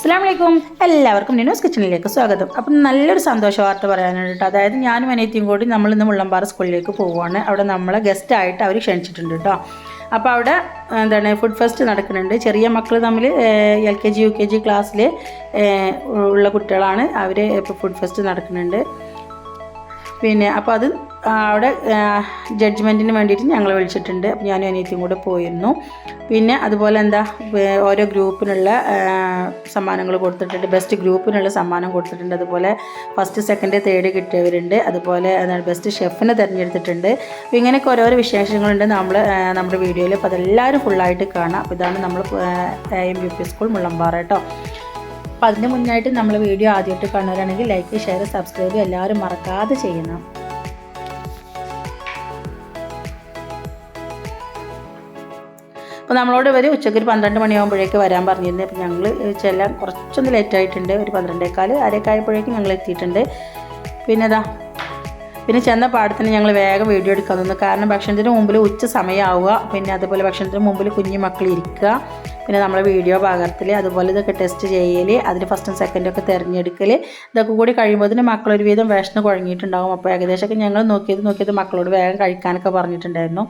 അസ്സാം വലൈക്കും എല്ലാവർക്കും ന്യൂസ് കിച്ചണിലേക്ക് സ്വാഗതം. അപ്പം നല്ലൊരു സന്തോഷ വാർത്ത പറയാനുണ്ട് അതായത് ഞാനും അനിയത്തിയും കൂടി നമ്മൾ ഇന്ന് മുള്ളമ്പാറ സ്കൂളിലേക്ക് പോവുകയാണ് അവിടെ നമ്മളെ ഗസ്റ്റായിട്ട് അവർ ക്ഷണിച്ചിട്ടുണ്ട് കേട്ടോ അപ്പോൾ അവിടെ എന്താണ് ഫുഡ് ഫെസ്റ്റ് നടക്കുന്നുണ്ട്. ചെറിയ മക്കൾ തമ്മിൽ L K G U K G ക്ലാസ്സിൽ ഉള്ള കുട്ടികളാണ് അവർ ഇപ്പോൾ ഫുഡ് ഫെസ്റ്റ് നടക്കുന്നുണ്ട്. പിന്നെ അപ്പോൾ അത് അവിടെ ജഡ്ജ്മെന്റിന് വേണ്ടിയിട്ട് ഞങ്ങൾ വിളിച്ചിട്ടുണ്ട്. ഞാനും അനിയത്തിയും കൂടെ പോയിരുന്നു. പിന്നെ അതുപോലെ എന്താ ഓരോ ഗ്രൂപ്പിനുള്ള സമ്മാനങ്ങൾ കൊടുത്തിട്ടുണ്ട്. ബെസ്റ്റ് ഗ്രൂപ്പിനുള്ള സമ്മാനം കൊടുത്തിട്ടുണ്ട്. അതുപോലെ ഫസ്റ്റ് സെക്കൻഡ് തേർഡ് കിട്ടിയവരുണ്ട്. അതുപോലെ എന്താണ് ബെസ്റ്റ് ഷെഫിനെ തിരഞ്ഞെടുത്തിട്ടുണ്ട്. അപ്പോൾ ഇങ്ങനെയൊക്കെ ഓരോരോ വിശേഷങ്ങളുണ്ട് നമ്മൾ നമ്മുടെ വീഡിയോയിൽ അപ്പോൾ അതെല്ലാവരും ഫുള്ളായിട്ട് കാണാം. അപ്പോൾ ഇതാണ് നമ്മൾ M U P school Mullampara കേട്ടോ. അപ്പോൾ അതിന് മുന്നായിട്ട് നമ്മൾ വീഡിയോ ആദ്യമായിട്ട് കാണുകയാണെങ്കിൽ ലൈക്ക് ഷെയർ സബ്സ്ക്രൈബ് എല്ലാവരും മറക്കാതെ ചെയ്യണം. അപ്പോൾ നമ്മളോട് ഇവർ ഉച്ചയ്ക്ക് ഒരു പന്ത്രണ്ട് മണിയാകുമ്പോഴേക്ക് വരാൻ പറഞ്ഞിരുന്നത് അപ്പോൾ ഞങ്ങൾ ചെല്ലാം കുറച്ചൊന്ന് ലേറ്റ് ആയിട്ടുണ്ട്. ഒരു പന്ത്രണ്ടേക്കാൽ അരക്കായപ്പോഴേക്കും ഞങ്ങൾ എത്തിയിട്ടുണ്ട്. പിന്നെ ഇതാ പിന്നെ ചെന്ന പാടത്തിന് ഞങ്ങൾ വേഗം വീഡിയോ എടുക്കാൻ തന്നു കാരണം ഭക്ഷണത്തിന് മുമ്പിൽ ഉച്ച സമയമാവുക പിന്നെ അതുപോലെ ഭക്ഷണത്തിന് മുമ്പിൽ കുഞ്ഞു മക്കൾ ഇരിക്കുക. പിന്നെ നമ്മൾ വീഡിയോ പകർത്തൽ അതുപോലെ ഇതൊക്കെ ടെസ്റ്റ് ചെയ്യൽ അതിൽ ഫസ്റ്റും സെക്കൻഡും ഒക്കെ തിരഞ്ഞെടുക്കൽ ഇതൊക്കെ കൂടി കഴിയുമ്പോഴത്തേന് മക്കൾ ഒരുവിധം വിഷന്ന് കുഴങ്ങിയിട്ടുണ്ടാകും അപ്പോൾ ഏകദേശമൊക്കെ ഞങ്ങൾ നോക്കിയത് നോക്കിയത് മക്കളോട് വേഗം കഴിക്കാനൊക്കെ പറഞ്ഞിട്ടുണ്ടായിരുന്നു.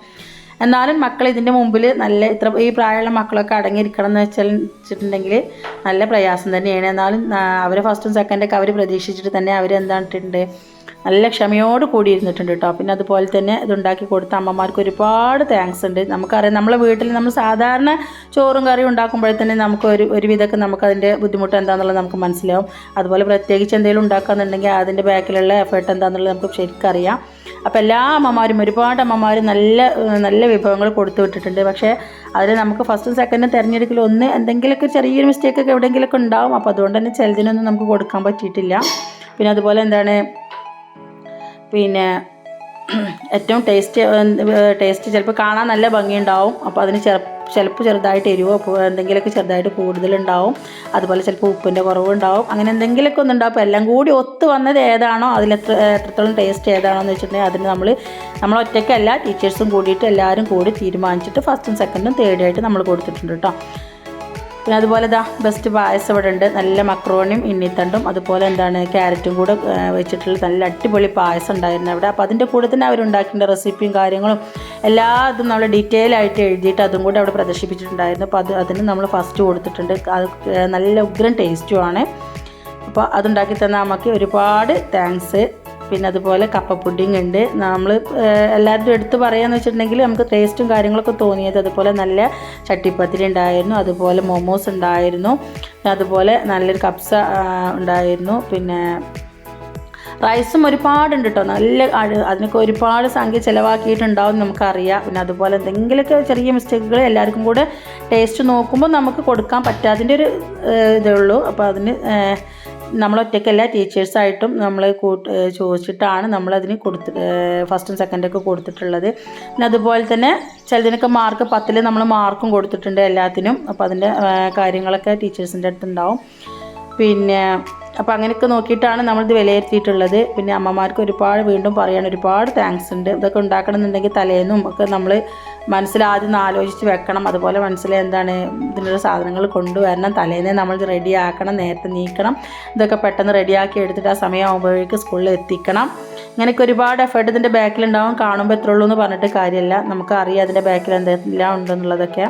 എന്നാലും മക്കൾ ഇതിന്റെ മുമ്പിൽ നല്ല ഇത്ര ഈ പ്രായമുള്ള മക്കളൊക്കെ അടങ്ങിയിരിക്കണം എന്ന് വെച്ചാൽ വെച്ചിട്ടുണ്ടെങ്കിൽ നല്ല പ്രയാസം തന്നെയാണ്. എന്നാലും അവർ ഫസ്റ്റും സെക്കൻഡൊക്കെ അവർ പ്രതീക്ഷിച്ചിട്ട് തന്നെ അവർ എന്തായിട്ടുണ്ട് നല്ല ക്ഷമയോട് കൂടി ഇരുന്നിട്ടുണ്ട് കേട്ടോ പിന്നെ അതുപോലെ തന്നെ ഇതുണ്ടാക്കി കൊടുത്ത അമ്മമാർക്ക് ഒരുപാട് താങ്ക്സ് ഉണ്ട്. നമുക്കറിയാം നമ്മളെ വീട്ടിൽ നമ്മൾ സാധാരണ ചോറും കറിയും ഉണ്ടാക്കുമ്പോഴേ തന്നെ നമുക്ക് ഒരു ഒരുവിധമൊക്കെ നമുക്ക് അതിന്റെ ബുദ്ധിമുട്ട് എന്താണെന്നുള്ളത് നമുക്ക് മനസ്സിലാവും. അതുപോലെ പ്രത്യേകിച്ച് എന്തെങ്കിലും ഉണ്ടാക്കാന്നുണ്ടെങ്കിൽ അതിന്റെ ബാക്കിലുള്ള എഫേർട്ട് എന്താണെന്നുള്ളത് നമുക്ക് ശരിക്കും അറിയാം അപ്പോൾ എല്ലാ അമ്മമാരും ഒരുപാട് അമ്മമാരും നല്ല നല്ല വിഭവങ്ങൾ കൊടുത്തു വിട്ടിട്ടുണ്ട്. പക്ഷേ അതിൽ നമുക്ക് ഫസ്റ്റും സെക്കൻഡും തിരഞ്ഞെടുക്കൽ ഒന്ന് എന്തെങ്കിലുമൊക്കെ ചെറിയൊരു മിസ്റ്റേക്കൊക്കെ എവിടെയെങ്കിലുമൊക്കെ ഉണ്ടാവും. അപ്പോൾ അതുകൊണ്ട് തന്നെ ചിലതിനൊന്നും നമുക്ക് കൊടുക്കാൻ പറ്റിയിട്ടില്ല. പിന്നെ അതുപോലെ എന്താണ് പിന്നെ ഏറ്റവും ടേസ്റ്റ് ടേസ്റ്റ് ചിലപ്പോൾ കാണാൻ നല്ല ഭംഗിയുണ്ടാവും. അപ്പോൾ അതിന് ചിലപ്പോൾ ചെറുതായിട്ട് എരിവോ എന്തെങ്കിലുമൊക്കെ ചെറുതായിട്ട് കൂടുതലുണ്ടാവും. അതുപോലെ ചിലപ്പോൾ ഉപ്പിന്റെ കുറവുണ്ടാവും. അങ്ങനെ എന്തെങ്കിലുമൊക്കെ ഒന്നുണ്ടാവും അപ്പോൾ എല്ലാം കൂടി ഒത്ത് വന്നത് ഏതാണോ അതിൽ എത്ര എത്രത്തോളം ടേസ്റ്റ് ഏതാണോ എന്ന് വെച്ചിട്ടുണ്ടെങ്കിൽ അതിന് നമ്മൾ നമ്മൾ ഒറ്റയ്ക്കല്ല ടീച്ചേഴ്സും കൂടിയിട്ട് എല്ലാവരും കൂടി തീരുമാനിച്ചിട്ട് ഫസ്റ്റും സെക്കൻഡും തേർഡും ആയിട്ട് നമ്മൾ കൊടുത്തിട്ടുണ്ട് കേട്ടോ പിന്നെ അതുപോലെ ഇതാ ബെസ്റ്റ് പായസം ഇവിടെ ഉണ്ട് നല്ല മക്രോണിയും ഇണ്ണിത്തണ്ടും അതുപോലെ എന്താണ് ക്യാരറ്റും കൂടെ വെച്ചിട്ടുള്ള നല്ല അടിപൊളി പായസം ഉണ്ടായിരുന്നു അവിടെ. അപ്പോൾ അതിന്റെ കൂടെ തന്നെ അവരുണ്ടാക്കേണ്ട റെസിപ്പിയും കാര്യങ്ങളും. എല്ലാ ഇതും നമ്മൾ ഡീറ്റെയിൽ ആയിട്ട് എഴുതിയിട്ട് അതും കൂടെ അവിടെ പ്രദർശിപ്പിച്ചിട്ടുണ്ടായിരുന്നു. അപ്പോൾ അത് അതിന് നമ്മൾ ഫസ്റ്റ് കൊടുത്തിട്ടുണ്ട്. അത് നല്ല ഉഗ്രൻ ടേസ്റ്റുമാണ് അപ്പോൾ അതുണ്ടാക്കി തന്ന നമുക്ക് ഒരുപാട് താങ്ക്സ് പിന്നെ അതുപോലെ കപ്പ പുഡിംഗ് ഉണ്ട് നമ്മൾ എല്ലാവരും എടുത്ത് പറയാന്ന് വെച്ചിട്ടുണ്ടെങ്കിൽ നമുക്ക് ടേസ്റ്റും കാര്യങ്ങളൊക്കെ തോന്നിയത് അതുപോലെ നല്ല ചട്ടിപ്പത്തിരി ഉണ്ടായിരുന്നു അതുപോലെ മൊമോസ് ഉണ്ടായിരുന്നു അതുപോലെ നല്ലൊരു കപ്സ ഉണ്ടായിരുന്നു. പിന്നെ റൈസും ഒരുപാടുണ്ട് കേട്ടോ നല്ല അതിനൊക്കെ ഒരുപാട് സംഖ്യ ചിലവാക്കിയിട്ടുണ്ടാവും നമുക്കറിയാം. പിന്നെ അതുപോലെ എന്തെങ്കിലുമൊക്കെ ചെറിയ മിസ്റ്റേക്കുകൾ എല്ലാവർക്കും കൂടെ ടേസ്റ്റ് നോക്കുമ്പോൾ നമുക്ക് കൊടുക്കാൻ പറ്റാതിന്റെ ഒരു ഇതേ ഉള്ളൂ. അപ്പോൾ അതിന് നമ്മൾ ഒറ്റയ്ക്കല്ല ടീച്ചേഴ്സായിട്ടും നമ്മൾ കൂട്ട് ചോദിച്ചിട്ടാണ് നമ്മളതിന് കൊടുത്ത് ഫസ്റ്റും സെക്കൻഡൊക്കെ കൊടുത്തിട്ടുള്ളത്. പിന്നെ അതുപോലെ തന്നെ ചിലതിനൊക്കെ മാർക്ക് പത്തിൽ നമ്മൾ മാർക്കും കൊടുത്തിട്ടുണ്ട് എല്ലാത്തിനും. അപ്പോൾ അതിന്റെ കാര്യങ്ങളൊക്കെ ടീച്ചേഴ്സിന്റെ അടുത്തുണ്ടാവും. പിന്നെ അപ്പോൾ അങ്ങനെയൊക്കെ നോക്കിയിട്ടാണ് നമ്മളിത് വിലയിരുത്തിയിട്ടുള്ളത്. പിന്നെ അമ്മമാർക്ക് ഒരുപാട് വീണ്ടും പറയാൻ ഒരുപാട് താങ്ക്സ് ഉണ്ട്. ഇതൊക്കെ ഉണ്ടാക്കണമെന്നുണ്ടെങ്കിൽ തലേന്നും ഒക്കെ നമ്മൾ മനസ്സിൽ ആദ്യം ആലോചിച്ച് വെക്കണം. അതുപോലെ മനസ്സിൽ എന്താണ് ഇതിനുള്ള സാധനങ്ങൾ കൊണ്ടുവരണം. തലേന്നേ നമ്മൾ റെഡിയാക്കണം നേരത്തെ നീക്കണം. ഇതൊക്കെ പെട്ടെന്ന് റെഡിയാക്കി എടുത്തിട്ട് ആ സമയമാകുമ്പോഴേക്ക് സ്കൂളിൽ എത്തിക്കണം. ഇങ്ങനെയൊക്കെ ഒരുപാട് എഫേർട്ട് ഇതിന്റെ ബാക്കിലുണ്ടാവും കാണുമ്പോൾ എത്ര ഉള്ളൂ എന്ന് പറഞ്ഞിട്ട് കാര്യമില്ല നമുക്ക് അറിയാം അതിന്റെ ബാക്കിൽ എന്തെല്ലാം ഉണ്ടെന്നുള്ളതൊക്കെ.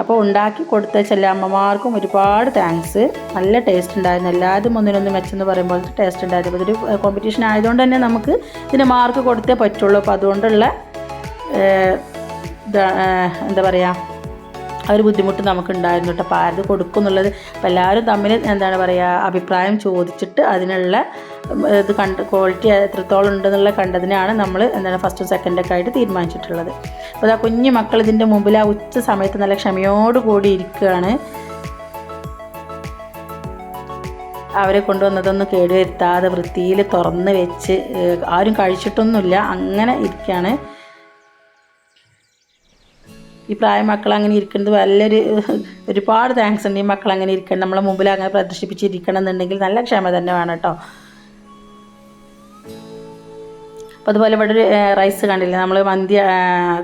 അപ്പോൾ ഉണ്ടാക്കി കൊടുത്ത ചില ഒരുപാട് താങ്ക്സ് നല്ല ടേസ്റ്റ് ഉണ്ടായിരുന്നു. എല്ലാവരും ഒന്നിനൊന്ന് മെച്ചെന്ന് പറയുമ്പോൾ ടേസ്റ്റ് ഉണ്ടായിരുന്നു. ഇതൊരു കോമ്പറ്റീഷൻ ആയതുകൊണ്ട് തന്നെ നമുക്ക് ഇതിന് മാർക്ക് കൊടുത്തേ പറ്റുള്ളൂ. അപ്പോൾ അതുകൊണ്ടുള്ള എന്താ പറയുക ആ ഒരു ബുദ്ധിമുട്ട് നമുക്കുണ്ടായിരുന്നു കേട്ടോ. അപ്പോൾ ആരത് കൊടുക്കും എന്നുള്ളത് അപ്പോൾ എല്ലാവരും തമ്മിൽ എന്താണ് പറയുക അഭിപ്രായം ചോദിച്ചിട്ട് അതിനുള്ള ഇത് കണ്ട് ക്വാളിറ്റി എത്രത്തോളം ഉണ്ടെന്നുള്ള കണ്ടതിനാണ് നമ്മൾ എന്താണ് ഫസ്റ്റ് സെക്കൻഡൊക്കെ ആയിട്ട് തീരുമാനിച്ചിട്ടുള്ളത്. അപ്പോൾ ആ കുഞ്ഞു മക്കൾ ഇതിന്റെ മുമ്പിൽ ആ ഉച്ച സമയത്ത് നല്ല ക്ഷമയോട് കൂടി ഇരിക്കുകയാണ്. അവരെ കൊണ്ടുവന്നതൊന്നും കേടുവരുത്താതെ വൃത്തിയിൽ തുറന്ന് വെച്ച് ആരും കഴിച്ചിട്ടൊന്നുമില്ല അങ്ങനെ ഇരിക്കുകയാണ്. ഈ പ്രായ മക്കൾ അങ്ങനെ ഇരിക്കുന്നത് വലിയൊരു ഒരുപാട് താങ്ക്സ് ഉണ്ട് ഈ മക്കൾ അങ്ങനെ ഇരിക്കണം നമ്മളെ മുമ്പിൽ അങ്ങനെ പ്രദർശിപ്പിച്ചിരിക്കണം എന്നുണ്ടെങ്കിൽ നല്ല ക്ഷമ തന്നെ വേണം കേട്ടോ. അപ്പോൾ അതുപോലെ ഇവിടെ ഒരു റൈസ് കണ്ടില്ലേ? നമ്മൾ മന്തി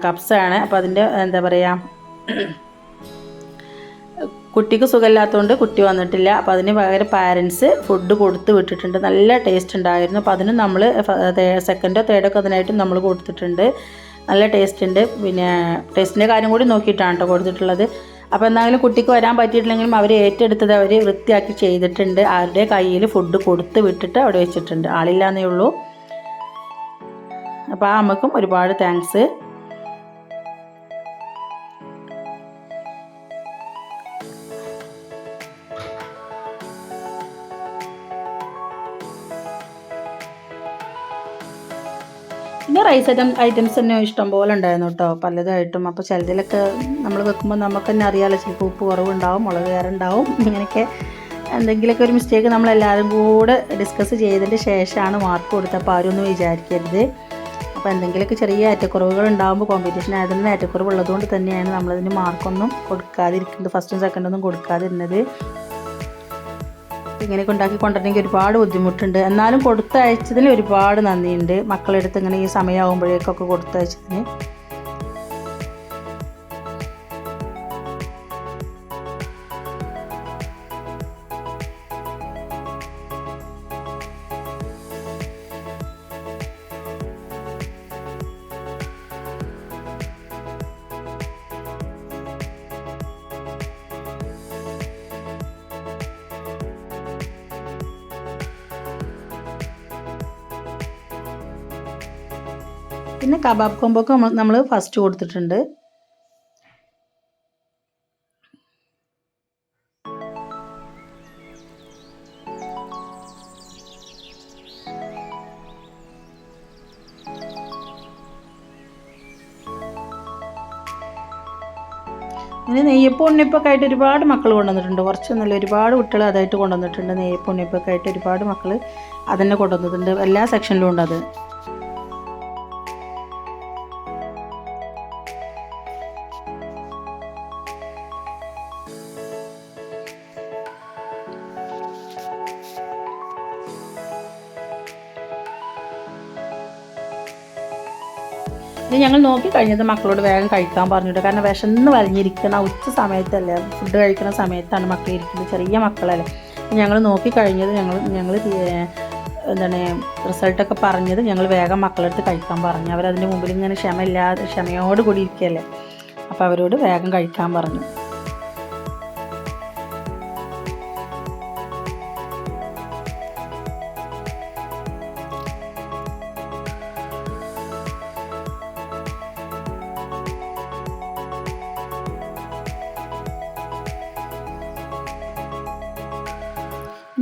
കപ്സാണ് അപ്പോൾ അതിന്റെ എന്താ പറയുക കുട്ടിക്ക് സുഖമില്ലാത്തതുകൊണ്ട് കുട്ടി വന്നിട്ടില്ല. അപ്പോൾ അതിന് പകരം പാരൻസ് ഫുഡ് കൊടുത്ത് വിട്ടിട്ടുണ്ട്. നല്ല ടേസ്റ്റ് ഉണ്ടായിരുന്നു. അപ്പോൾ അതിന് നമ്മൾ സെക്കൻഡോ തേർഡോ ഒക്കെ അതിനായിട്ട് നമ്മൾ കൊടുത്തിട്ടുണ്ട്. നല്ല ഉണ്ട്. പിന്നെ ടേസ്റ്റിന്റെ കാര്യം കൂടി നോക്കിയിട്ടാണ് കേട്ടോ കൊടുത്തിട്ടുള്ളത്. അപ്പോൾ എന്തായാലും കുട്ടിക്ക് വരാൻ പറ്റിയിട്ടില്ലെങ്കിലും അവർ ഏറ്റെടുത്തത് അവർ വൃത്തിയാക്കി ചെയ്തിട്ടുണ്ട്. ആരുടെ കയ്യിൽ ഫുഡ് കൊടുത്ത് വിട്ടിട്ട് അവിടെ വെച്ചിട്ടുണ്ട്. ആളില്ലാന്നേ ഉള്ളൂ. അപ്പോൾ ആ അമ്മക്കും ഒരുപാട് താങ്ക്സ് റൈസ് ഐറ്റം ഐറ്റംസ് തന്നെ ഇഷ്ടം പോലെ ഉണ്ടായിരുന്നു കേട്ടോ പലതായിട്ടും. അപ്പോൾ ചിലതിലൊക്കെ നമ്മൾ വെക്കുമ്പോൾ നമുക്ക് തന്നെ അറിയാമല്ലോ ചിലപ്പോൾ ഉപ്പ് കുറവുണ്ടാവും മുളക് കയറുണ്ടാവും ഇങ്ങനെയൊക്കെ എന്തെങ്കിലുമൊക്കെ ഒരു മിസ്റ്റേക്ക് നമ്മൾ എല്ലാവരും കൂടെ ഡിസ്കസ് ചെയ്തതിന്റെ ശേഷമാണ് മാർക്ക് കൊടുത്തത്. അപ്പോൾ ആരും ഒന്നും വിചാരിക്കരുത്. അപ്പോൾ എന്തെങ്കിലുമൊക്കെ ചെറിയ ഏറ്റക്കുറവുകൾ ഉണ്ടാകുമ്പോൾ കോമ്പറ്റീഷൻ ആയതുകൊണ്ട് ഏറ്റക്കുറവ് ഉള്ളതുകൊണ്ട് തന്നെയാണ് നമ്മളതിന് മാർക്കൊന്നും കൊടുക്കാതിരിക്കുന്നത് ഫസ്റ്റും സെക്കൻഡൊന്നും കൊടുക്കാതിരുന്നത്. ഇങ്ങനെയൊക്കെ ഉണ്ടാക്കി കൊണ്ടുവരണമെങ്കിൽ ഒരുപാട് ബുദ്ധിമുട്ടുണ്ട്. എന്നാലും കൊടുത്തയച്ചതിന് ഒരുപാട് നന്ദിയുണ്ട്. മക്കളെടുത്ത് ഇങ്ങനെ ഈ സമയമാകുമ്പോഴേക്കൊക്കെ കൊടുത്തയച്ചതിന്. പിന്നെ കബാബ് കൊമ്പൊക്കെ നമ്മൾ നമ്മൾ ഫസ്റ്റ് കൊടുത്തിട്ടുണ്ട്. പിന്നെ നെയ്യപ്പം ഉണ്ണിപ്പൊക്കെ ആയിട്ട് ഒരുപാട് മക്കൾ കൊണ്ടുവന്നിട്ടുണ്ട്. കുറച്ച് നല്ല ഒരുപാട് കുട്ടികൾ അതായിട്ട് കൊണ്ടുവന്നിട്ടുണ്ട്. നെയ്യപ്പം ഉണ്ണിപ്പൊക്കെ ആയിട്ട് ഒരുപാട് മക്കൾ അതന്നെ കൊണ്ടുവന്നിട്ടുണ്ട്. എല്ലാ സെക്ഷനിലും ഉണ്ട് അത് ഇത് ഞങ്ങൾ നോക്കി കഴിഞ്ഞത് മക്കളോട് വേഗം കഴിക്കാൻ പറഞ്ഞിട്ട്. കാരണം വിശന്ന് വലിഞ്ഞിരിക്കുന്ന ഉച്ച സമയത്തല്ലേ ഫുഡ് കഴിക്കുന്ന സമയത്താണ് മക്കൾ ഇരിക്കുന്നത് ചെറിയ മക്കളല്ലേ. ഞങ്ങൾ നോക്കി കഴിഞ്ഞത് ഞങ്ങൾ ഞങ്ങൾ എന്താണ് റിസൾട്ടൊക്കെ പറഞ്ഞത് ഞങ്ങൾ വേഗം മക്കളെടുത്ത് കഴിക്കാൻ പറഞ്ഞു. അവരതിന്റെ മുമ്പിൽ ഇങ്ങനെ ക്ഷമയില്ലാതെ ക്ഷമയോട് കൂടി ഇരിക്കുകയല്ലേ. അപ്പോൾ അവരോട് വേഗം കഴിക്കാൻ പറഞ്ഞു.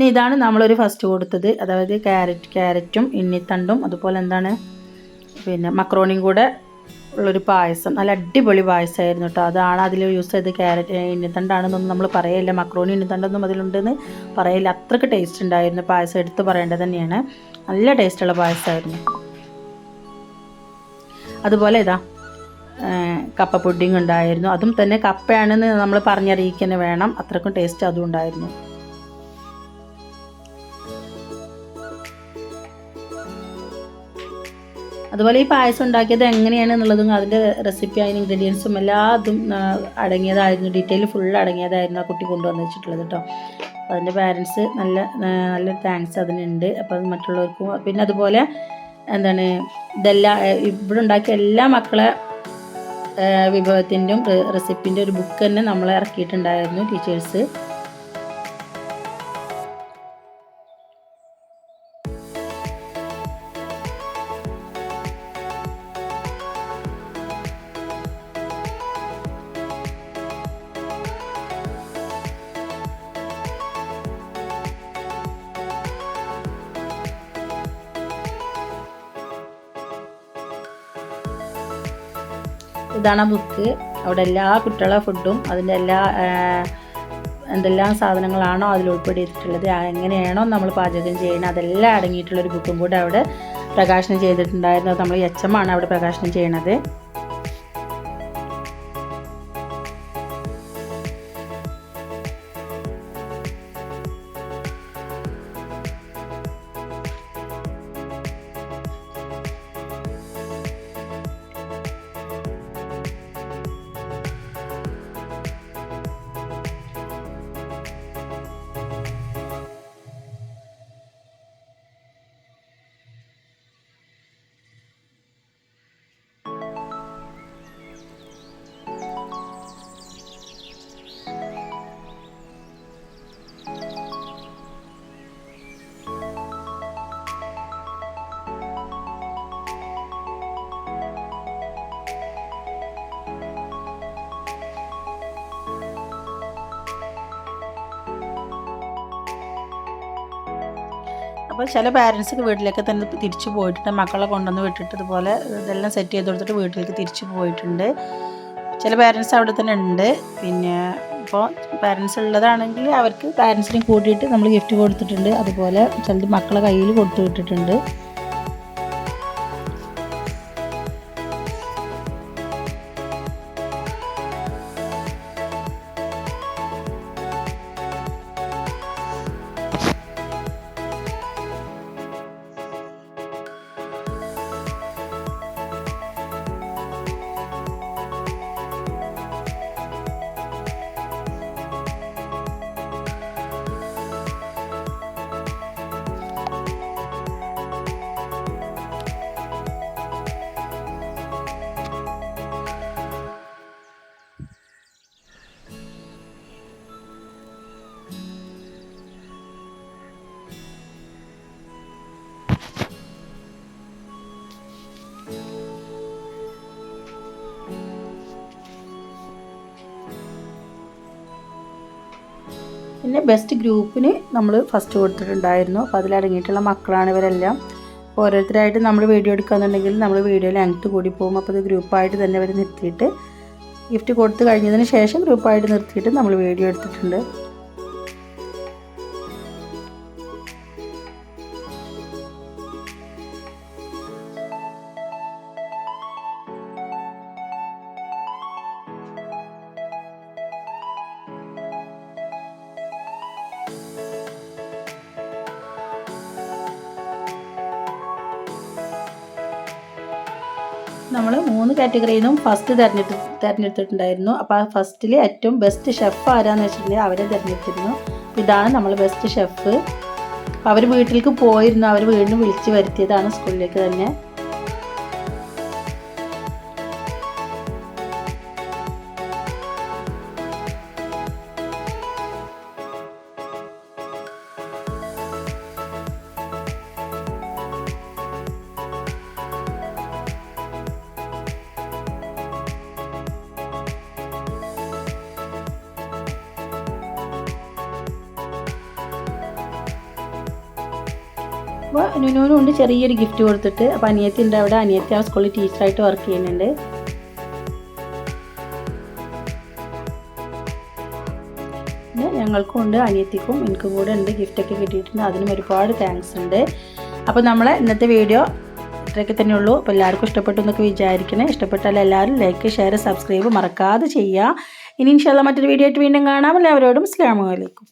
പിന്നെ ഇതാണ് നമ്മളൊരു ഫസ്റ്റ് കൊടുത്തത്. അതായത് ക്യാരറ്റ് ക്യാരറ്റും ഇണ്ണിത്തണ്ടും അതുപോലെ എന്താണ്? പിന്നെ മക്രോണിയും കൂടെ ഉള്ളൊരു പായസം. നല്ല അടിപൊളി പായസമായിരുന്നു കേട്ടോ അതാണ് അതിൽ യൂസ് ചെയ്ത് ക്യാരറ്റ് ഇണ്ണിത്തണ്ടാണെന്നൊന്നും നമ്മൾ പറയില്ല മക്രോണി ഇണ്ണിത്തണ്ടൊന്നും അതിലുണ്ടെന്ന് പറയില്ല അത്രയ്ക്ക് ടേസ്റ്റ് ഉണ്ടായിരുന്നു പായസം എടുത്ത് പറയേണ്ടത് തന്നെയാണ്. നല്ല ടേസ്റ്റുള്ള പായസമായിരുന്നു. അതുപോലെ ഇതാ കപ്പ പുഡിങ് ഉണ്ടായിരുന്നു. അതും തന്നെ കപ്പയാണെന്ന് നമ്മൾ പറഞ്ഞറിയിക്കുന്നത് വേണം. അത്രക്കും ടേസ്റ്റ് അതും ഉണ്ടായിരുന്നു. അതുപോലെ ഈ പായസം ഉണ്ടാക്കിയത് എങ്ങനെയാണ് എന്നുള്ളതും അതിന്റെ റെസിപ്പി അതിന് ഇൻഗ്രീഡിയൻസും എല്ലാതും അടങ്ങിയതായിരുന്നു. ഡീറ്റെയിൽ ഫുൾ അടങ്ങിയതായിരുന്നു ആ കുട്ടി കൊണ്ടുവന്ന് വെച്ചിട്ടുള്ളത് കേട്ടോ അതിന്റെ പാരൻസ് നല്ല നല്ല താങ്ക്സ് അതിനുണ്ട്. അപ്പോൾ അത് മറ്റുള്ളവർക്കും പിന്നെ അതുപോലെ എന്താണ് ഇതെല്ലാം ഇവിടെ ഉണ്ടാക്കിയ എല്ലാ മക്കളെ വിഭവത്തിന്റെയും റെസിപ്പിന്റെ ഒരു ബുക്ക് തന്നെ നമ്മൾ ഇറക്കിയിട്ടുണ്ടായിരുന്നു ടീച്ചേഴ്സ് ഇതാണ് ബുക്ക് അവിടെ എല്ലാ കുട്ടികളെ ഫുഡും അതിന്റെ എല്ലാ എന്തെല്ലാം സാധനങ്ങളാണോ അതിൽ ഉൾപ്പെടുത്തിയിട്ടുള്ളത് എങ്ങനെയാണോ നമ്മൾ പാചകം ചെയ്യുന്നത് അതെല്ലാം അടങ്ങിയിട്ടുള്ളൊരു ബുക്കും കൂടെ അവിടെ പ്രകാശനം ചെയ്തിട്ടുണ്ടായിരുന്നു നമ്മൾ എച്ച് എം ആണ് അവിടെ പ്രകാശനം ചെയ്യണത്. അപ്പോൾ ചില പാരൻസ് വീട്ടിലേക്ക് തന്നെ തിരിച്ചു പോയിട്ടുണ്ട്. മക്കളെ കൊണ്ടുവന്ന് വിട്ടിട്ട് ഇതുപോലെ ഇതെല്ലാം സെറ്റ് ചെയ്ത് കൊടുത്തിട്ട് വീട്ടിലേക്ക് തിരിച്ചു പോയിട്ടുണ്ട്. ചില പാരൻസ് അവിടെ തന്നെ ഉണ്ട്. പിന്നെ ഇപ്പോൾ പാരൻസ് ഉള്ളതാണെങ്കിൽ അവർക്ക് പാരൻസിനെ കൂട്ടിയിട്ട് നമ്മൾ ഗിഫ്റ്റ് കൊടുത്തിട്ടുണ്ട്. അതുപോലെ ചിലത് മക്കളെ കയ്യിൽ കൊടുത്തു വിട്ടിട്ടുണ്ട്. പിന്നെ ബെസ്റ്റ് ഗ്രൂപ്പിന് നമ്മൾ ഫസ്റ്റ് കൊടുത്തിട്ടുണ്ടായിരുന്നു. അപ്പോൾ അതിലടങ്ങിയിട്ടുള്ള മക്കളാണ് ഇവരെല്ലാം. ഓരോരുത്തരായിട്ട് നമ്മൾ വീഡിയോ എടുക്കുകയെന്നുണ്ടെങ്കിൽ നമ്മൾ വീഡിയോ ലെങ്ത്ത് കൂടി പോകും. അപ്പോൾ ഇത് ഗ്രൂപ്പായിട്ട് തന്നെ അവർ നിർത്തിയിട്ട് ഗിഫ്റ്റ് കൊടുത്തു കഴിഞ്ഞതിന് ശേഷം ഗ്രൂപ്പായിട്ട് നിർത്തിയിട്ട് നമ്മൾ വീഡിയോ എടുത്തിട്ടുണ്ട്. നമ്മൾ മൂന്ന് കാറ്റഗറിയിൽ നിന്നും ഫസ്റ്റ് തിരഞ്ഞെടുത്ത് തിരഞ്ഞെടുത്തിട്ടുണ്ടായിരുന്നു. അപ്പോൾ ആ ഫസ്റ്റിൽ ഏറ്റവും ബെസ്റ്റ് ഷെഫ് ആരാന്ന് വെച്ചിട്ടുണ്ടെങ്കിൽ അവരെ തിരഞ്ഞെടുത്തിരുന്നു. ഇതാണ് നമ്മൾ ബെസ്റ്റ് ഷെഫ് അവർ വീട്ടിലേക്ക് പോയിരുന്നു. അവർ വീണ്ടും വിളിച്ച് വരുത്തിയതാണ് സ്കൂളിലേക്ക് തന്നെ. അപ്പോൾ നുനുവിനും കൊണ്ട് ചെറിയൊരു ഗിഫ്റ്റ് കൊടുത്തിട്ട്. അപ്പോൾ അനിയത്തി ഉണ്ട് അവിടെ. അനിയത്തി ആ സ്കൂളിൽ ടീച്ചറായിട്ട് വർക്ക് ചെയ്യുന്നുണ്ട്. ഞങ്ങൾക്കും ഉണ്ട് അനിയത്തിക്കും എനിക്കും കൂടെ ഉണ്ട്. ഗിഫ്റ്റൊക്കെ കിട്ടിയിട്ടുണ്ട്. അതിനും ഒരുപാട് താങ്ക്സ് ഉണ്ട്. അപ്പോൾ നമ്മളെ ഇന്നത്തെ വീഡിയോ ഇത്രയൊക്കെ തന്നെ ഉള്ളൂ. അപ്പോൾ എല്ലാവർക്കും ഇഷ്ടപ്പെട്ടു എന്നൊക്കെ വിചാരിക്കണേ. ഇഷ്ടപ്പെട്ടാൽ എല്ലാവരും ലൈക്ക് ഷെയർ സബ്സ്ക്രൈബ് മറക്കാതെ ചെയ്യുക. ഇനി ഇൻഷാല്ല മറ്റൊരു വീഡിയോ ആയിട്ട് വീണ്ടും കാണാം. എല്ലാവരോടും അസ്ലാമലൈക്കും